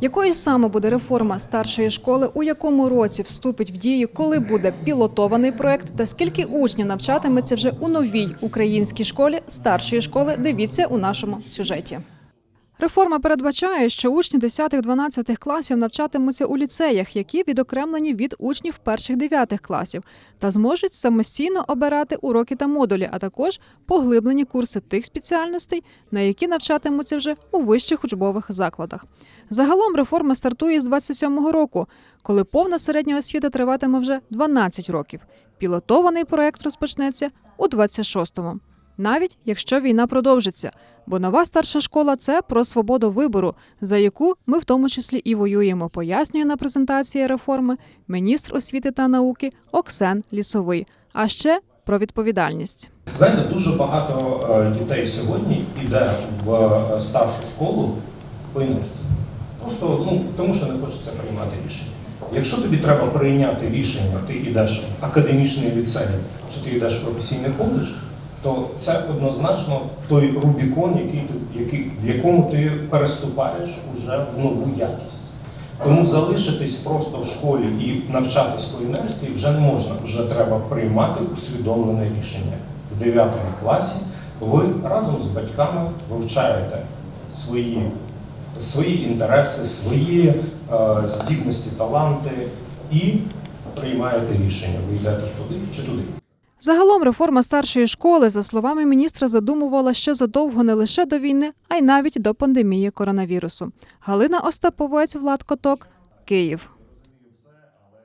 Якою саме буде реформа старшої школи, у якому році вступить в дію, коли буде пілотований проект, та скільки учнів навчатиметься вже у новій українській школі старшої школи? Дивіться у нашому сюжеті. Реформа передбачає, що учні 10-12 класів навчатимуться у ліцеях, які відокремлені від учнів перших 9 класів, та зможуть самостійно обирати уроки та модулі, а також поглиблені курси тих спеціальностей, на які навчатимуться вже у вищих учбових закладах. Загалом реформа стартує з 27-го року, коли повна середня освіта триватиме вже 12 років. Пілотований проект розпочнеться у 26-му. Навіть якщо війна продовжиться, бо нова старша школа це про свободу вибору, за яку ми в тому числі і воюємо, пояснює на презентації реформи міністр освіти та науки Оксен Лісовий. А ще про відповідальність. Знаєте, дуже багато е, дітей сьогодні йде в е, старшу школу по інерції. Просто ну, тому що не хочеться приймати рішення. Якщо тобі треба прийняти рішення, ти йдеш в академічний ліцей, чи ти йдеш в професійний коледж, то це однозначно той Рубікон, який, який, в якому ти переступаєш уже в нову якість. Тому залишитись просто в школі і навчатись по інерції вже не можна. Вже треба приймати усвідомлене рішення. В 9 класі ви разом з батьками вивчаєте свої, свої інтереси, свої е, здібності, таланти і приймаєте рішення, ви йдете туди чи туди. Загалом реформа старшої школи, за словами міністра, задумувала ще задовго не лише до війни, а й навіть до пандемії коронавірусу. Галина Остаповець, Влад Коток, Київ.